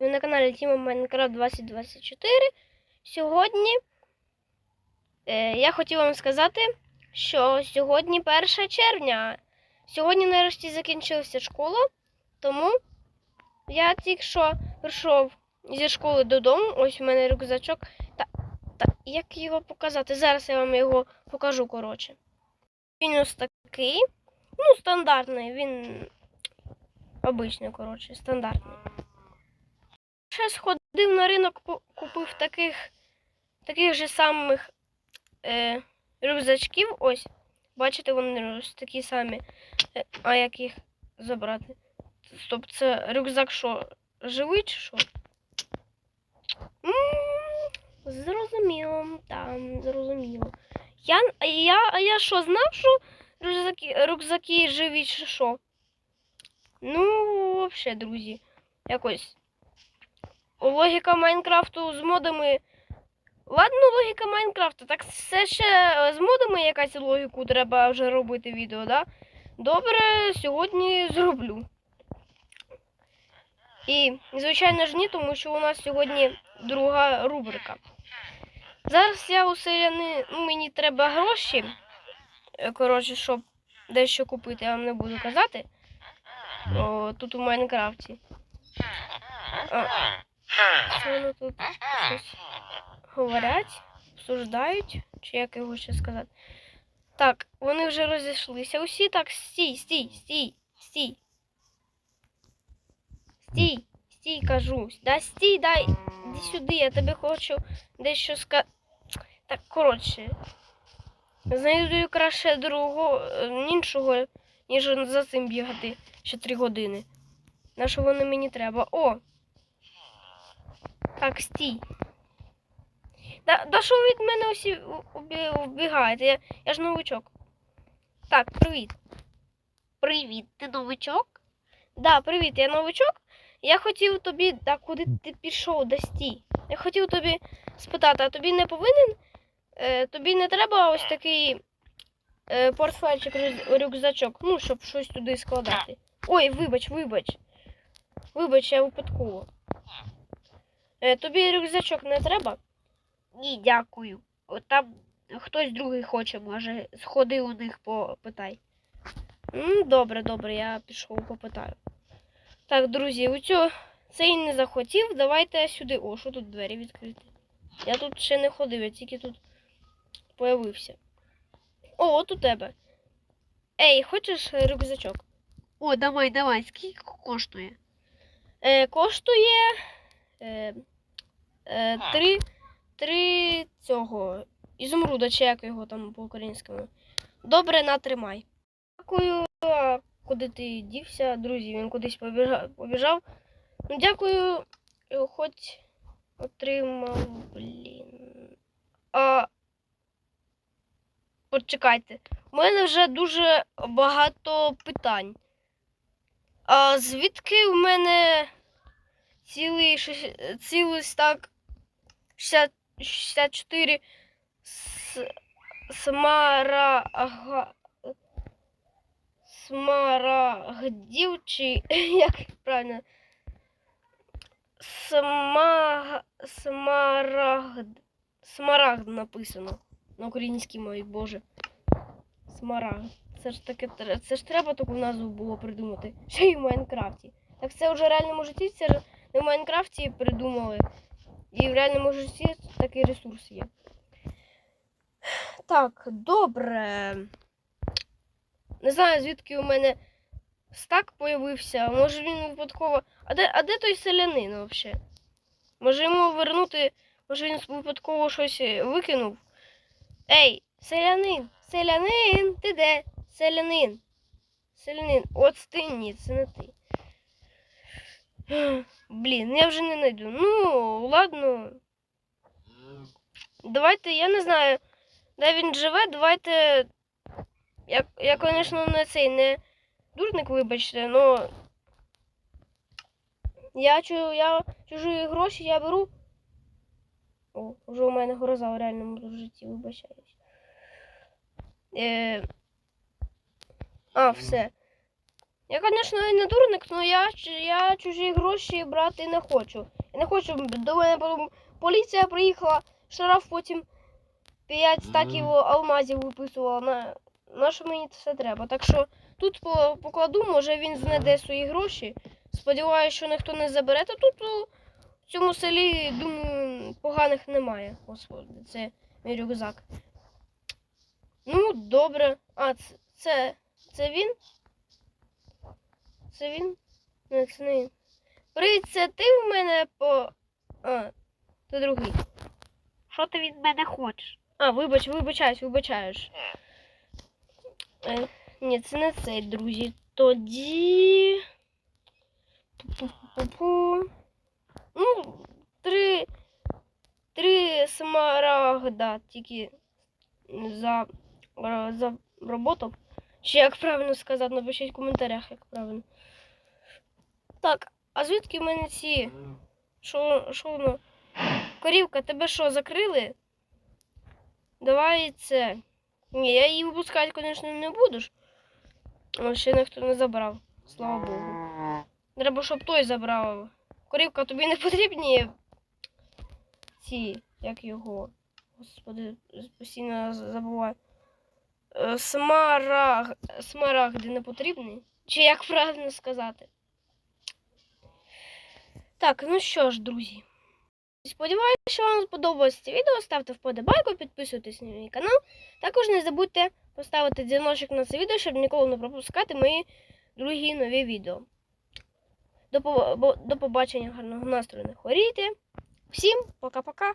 Ви на каналі Тіма Майнкрафт 2024. Сьогодні е, я хотів вам сказати, що сьогодні 1 червня. Сьогодні нарешті закінчилася школа, тому я тільки що прийшов зі школи додому. Ось у мене рюкзачок. Та, та як його показати? Зараз я вам його покажу коротше. Він ось такий. Ну, стандартний, він обичний, коротше, стандартний. Ще сходив на ринок, купив таких, таких же самих е, рюкзачків. Ось. Бачите, вони ось такі самі. Е, а як їх забрати? Стоп, це рюкзак що? Живий чи що? М, Зрозуміло, там, зрозуміло. Я, я, я що, знав, що рюкзаки, рюкзаки живі чи що? Ну, взагалі, друзі, якось. Логіка Майнкрафту з модами. Ладно, логіка Майнкрафту, так все ще з модами якась логіку треба вже робити відео, да? Добре, сьогодні зроблю. І, звичайно ж, ні, тому що у нас сьогодні друга рубрика. Зараз я у селяни, мені треба гроші. е, Коротше, щоб дещо купити, я вам не буду казати. О, тут у Майнкрафті. Вони тут щось говорять, обсуждають, чи як його ще сказати. Так, вони вже розійшлися. Усі так, стій, стій, стій, стій. Стій, стій, кажу. Да стій, дай, іди сюди, я тебе хочу дещо сказати. Так, коротше. Знайду краще другого, іншого, ніж за цим бігати ще три години. На що воно мені треба? О! Так, стій. Да, да що від мене усі вбігаєте? Я, я ж новичок. Так, привіт. Привіт, ти новичок? Да, привіт, я новичок. Я хотів тобі. Да, куди ти пішов, да стій. Я хотів тобі спитати, а тобі не повинен? Е, тобі не треба ось такий е, портфельчик, рюкзачок, ну, щоб щось туди складати. Ой, вибач, вибач. Вибач, я випадково. Е, тобі рюкзачок не треба? Ні, дякую. От Там хтось другий хоче, може, сходи у них попитай. Добре, добре, я пішов попитаю. Так, друзі, у цього цей не захотів. Давайте сюди. О, що тут двері відкриті? Я тут ще не ходив, я тільки тут появився. О, от у тебе. Ей, хочеш рюкзачок? О, давай, давай, скільки коштує? Е, коштує е, три, три цього ізумруда, чи як його там по-українському. Добре, натримай. Дякую. А Куди ти дівся, друзі? Він кудись побіжав. побіжав. Ну, дякую, е, хоч отримав, блін. А, почекайте. У мене вже дуже багато питань. А звідки в мене цілий, шесть- цілий стак 60, 64 с, смарага, смарагдів, чи як правильно? Смарагд, смарагд написано на українській мові, боже. Смарагд. Це ж таке це ж треба таку назву було придумати. Ще й в Майнкрафті. Так це вже в реальному житті, це ж не в Майнкрафті придумали. І в реальному житті такий ресурс є. Так, добре. Не знаю, звідки у мене стак появився. Може він випадково. А де, а де той селянин взагалі? Може йому вернути. Може він випадково щось е, викинув? Ей, селянин! Селянин! Ти де? Селянин! Селянин! От ти ні, це не ти. Блін, я вже не знайду. Ну, ладно. Давайте, я не знаю, де він живе, давайте. Я, я звісно, не цей не дурник, вибачте, но я, чу, я чужі гроші я беру. О, вже у мене гроза в реальному житті, вибачаюсь. Е... А, все. Я, звісно, і не дурник, але я, я чужі гроші брати не хочу. Я не хочу, до мене потім поліція приїхала, штраф потім 5 стаків алмазів виписувала. На, на що мені це все треба? Так що тут покладу, може він знайде свої гроші. Сподіваюся, що ніхто не забере. Та тут у цьому селі, думаю, поганих немає. Господи, це мій рюкзак. Ну, добре. А, це, це, це він? Це він? Не, це не він. Привіт, це ти в мене по. А, це другий. Що ти від мене хочеш? А, вибач, вибачаюсь, вибачаюсь. Е, ні, це не цей, друзі. Тоді. Пу-пу-пу-пу. Ну, три. Три смарагда тільки за, за роботу. Чи як правильно сказати, напишіть в коментарях, як правильно. Так, а звідки в мене ці. Що? Корівка, тебе що, закрили? Давай це. Ні, я її випускати, звісно, не буду ж. Але ще ніхто не забрав. Слава Богу. Треба, щоб той забрав. Корівка, тобі не потрібні ці, як його. Господи, постійно забуваю. Е, Смараг... Смарагди не потрібні? Чи як правильно сказати? Так, ну що ж, друзі. Сподіваюся, що вам сподобалось це відео. Ставте вподобайку, підписуйтесь на мій канал. Також не забудьте поставити дзвіночок на це відео, щоб ніколи не пропускати мої другі нові відео. До, побачення, гарного настрою, не хворійте. Всім пока-пока.